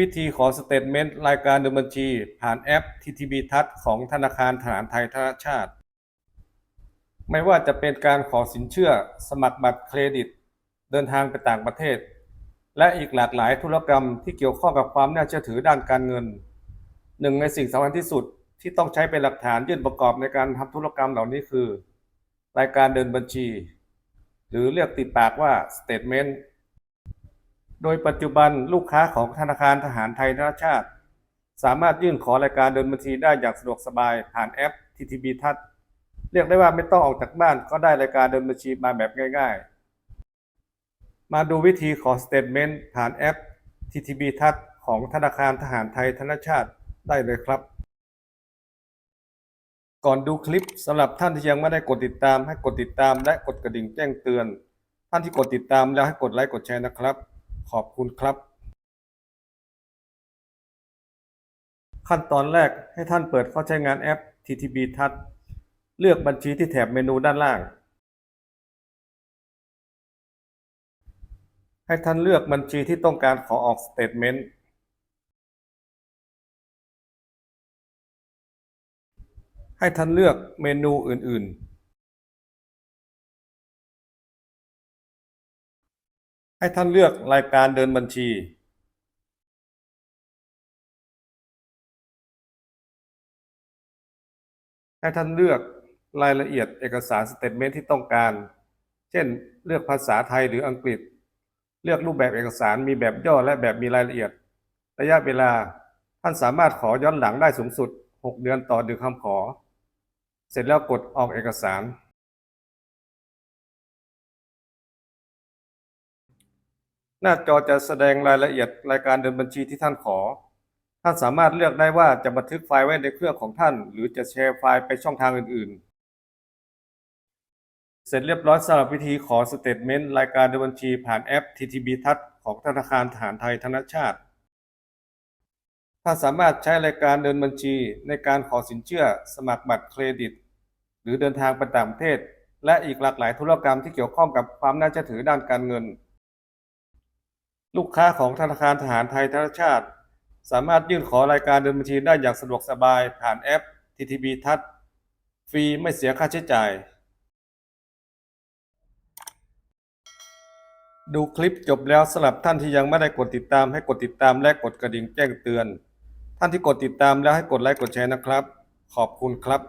วิธีขอสเตทเมนต์รายการเดินบัญชี ผ่านแอป TTB ทัศของธนาคารทหารไทยธนชาติ ไม่ว่าจะเป็นการขอสินเชื่อ สมัครบัตรเครดิต เดินทางไปต่างประเทศ และอีกหลากหลายธุรกรรมที่เกี่ยวข้องกับความน่าเชื่อถือด้านการเงิน หนึ่งในสิ่งสำคัญที่สุดที่ต้องใช้เป็นหลักฐานยื่นประกอบในการทำธุรกรรมเหล่านี้คือ รายการเดินบัญชี หรือเรียกติดปากว่า Statement โดยปัจจุบันลูกค้าของธนาคารทหารไทยธนชาติ สามารถยื่นขอรายการเดินบัญชีได้อย่างสะดวกสบายผ่านแอป TTB ทัศเรียกได้ว่าไม่ต้องออกจากบ้านก็ได้รายการเดินบัญชีมาแบบง่าย ๆ มาดูวิธีขอสเตทเมนต์ผ่านแอป TTB ทัศของธนาคารทหารไทยธนชาติได้เลยครับ ก่อนดูคลิปสำหรับท่านที่ยังไม่ได้กดติดตามให้กดติดตามและกดกระดิ่งแจ้งเตือน ท่านที่กดติดตามแล้วให้กดไลค์กดแชร์นะครับ ขอบคุณครับ ขั้นตอนแรกให้ท่านเปิดเข้าใช้งานแอป TTB ทัศเลือกบัญชีที่แถบเมนูด้านล่าง ให้ท่านเลือกบัญชีที่ต้องการขอออกสเตทเมนต์ให้ท่านเลือกเมนูอื่น ๆ ให้ท่านเลือกรายการเดินบัญชีให้ท่านเลือกรายละเอียดเอกสารสเตทเมนต์ที่ต้องการ เช่น เลือกภาษาไทยหรืออังกฤษ เลือกรูปแบบเอกสารมีแบบย่อและแบบมีรายละเอียด ระยะเวลาท่านสามารถขอย้อนหลังได้สูงสุด 6 เดือนต่อหนึ่งคำขอ เสร็จแล้วกดออกเอกสาร น้าจอจะแสดงรายละเอียดรายการเดินบัญชีที่ท่านขอ ท่านสามารถเลือกได้ว่าจะบันทึกไฟล์ไว้ในเครื่องของท่าน หรือจะแชร์ไฟล์ไปช่องทางอื่น ๆ เสร็จเรียบร้อยสำหรับวิธีขอสเตทเมนต์รายการเดินบัญชีผ่านแอป TTB ทัศของธนาคารทหารไทยธนชาติ ท่านสามารถใช้รายการเดินบัญชีในการขอสินเชื่อ สมัครบัตรเครดิต หรือเดินทางไปต่างประเทศ และอีกหลากหลายธุรกรรมที่เกี่ยวข้องกับความน่าเชื่อถือด้านการเงิน ลูกค้าของธนาคารทหารไทยธนชาติ สามารถยื่นขอรายการเดินบัญชีได้อย่างสะดวกสบายผ่านแอป TTB ทัศฟรีไม่เสียค่าใช้จ่าย ดูคลิปจบแล้วสำหรับท่านที่ยังไม่ได้กดติดตามให้กดติดตามและกดกระดิ่งแจ้งเตือน ท่านที่กดติดตามแล้วให้กดไลค์กดแชร์นะครับ ขอบคุณครับ